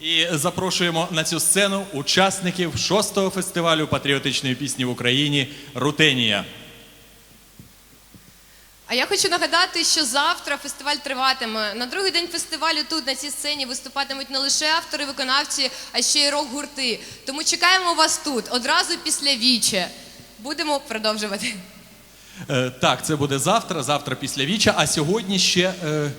І запрошуємо на цю сцену учасників шостого фестивалю патріотичної пісні в Україні Рутенія. А я хочу нагадати, що завтра фестиваль триватиме. На другий день фестивалю тут на цій сцені виступатимуть не лише автори, виконавці, а ще й рок-гурти. Тому чекаємо вас тут одразу після віче. Будемо продовжувати. Е, так, це буде завтра, завтра після віча, а сьогодні ще. Е,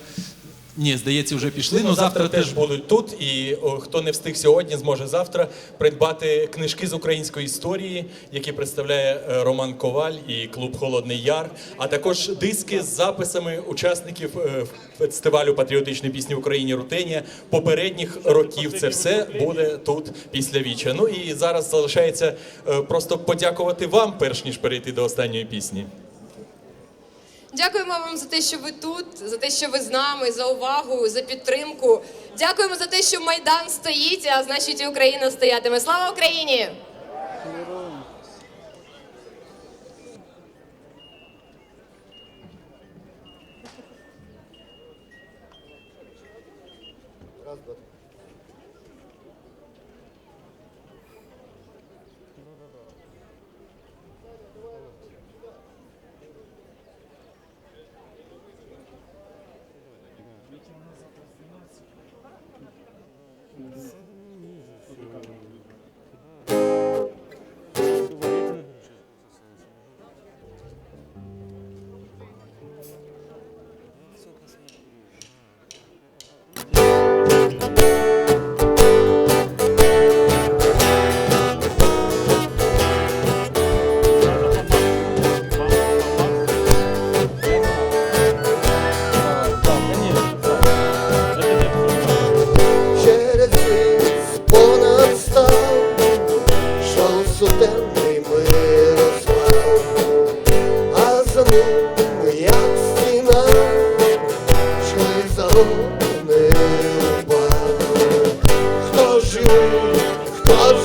ні, здається, вже пішли. Ну, завтра теж будуть тут. І о, хто не встиг сьогодні, зможе завтра придбати книжки з української історії, які представляє е, Роман Коваль і клуб Холодний Яр, а також диски з записами учасників е, фестивалю патріотичної пісні в Україні Рутенія попередніх років. Це все буде тут після віча. Ну і зараз залишається е, просто подякувати вам, перш ніж перейти до останньої пісні. Дякуємо вам за те, що ви тут, за те, що ви з нами, за увагу, за підтримку. Дякуємо за те, що Майдан стоїть, а значить і Україна стоятиме. Слава Україні! Через стіна, шли загони упав. Хто живий, хто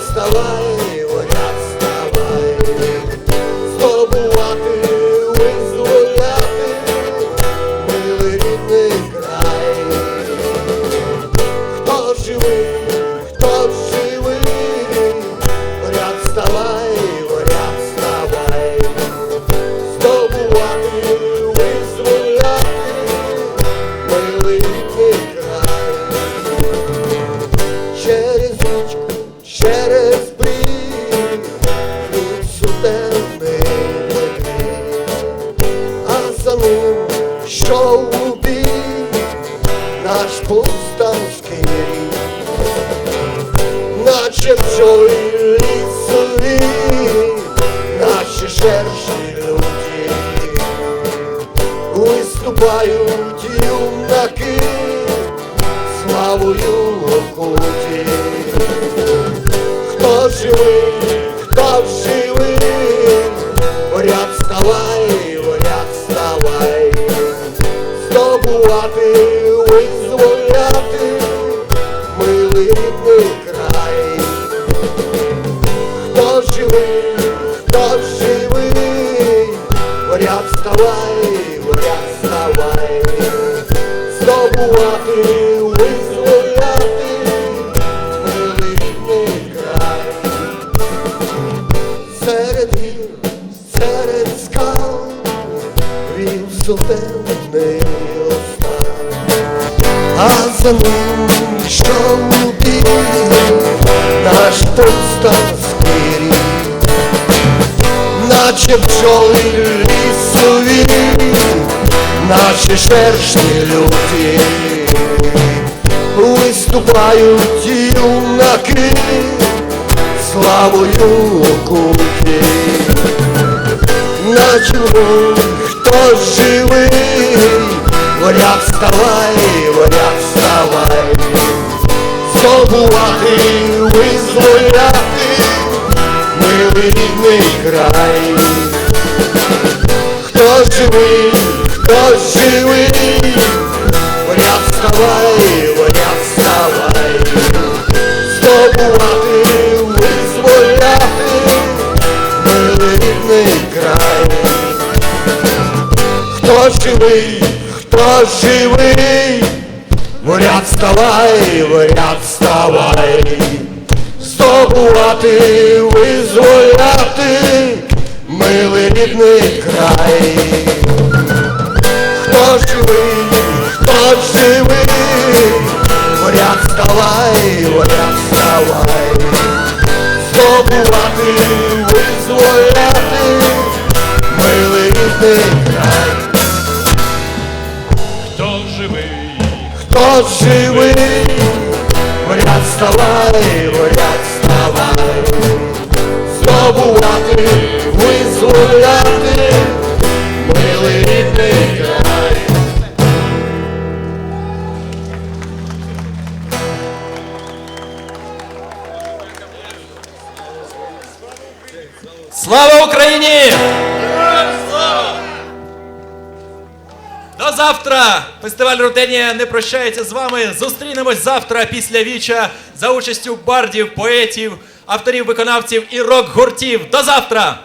вставай, горят вставай, що у бій, наш повстанський рід, наче пчоли лісові, наші шерші люди, виступають юнаки, славою окуті. Хто живий, рідний край. Хто живий, хто живий, горят вставай, горят вставай, здобувати, визволяти, рідний край. Серед гір, серед скал, він сутенний остав, а за ним що наш повстанський рік, наче пчоли лісові, наші шершні люті, виступають юнаки, славою окупі, наче хто живий, горят вставай, вставай, здобувати, визволяти, милий рідний край. Хто живий, хто живий, горят вставай, горят вставай, здобувати, визволяти, милий рідний край. Хто живий, хто живий, в ряд ставай, в ряд ставай, здобувати, визволяти, милий рідний край. Хто живий, хто живий, в ряд ставай, в ряд ставай, здобувати, визволяти, милий рідний край. Хто живий, в ряд ставай, в ряд ставай, здобувати, визволяти, милий рідний край. Слава Україні! Завтра! Фестиваль Рутенія не прощається з вами. Зустрінемось завтра після віча за участю бардів, поетів, авторів, виконавців і рок-гуртів. До завтра!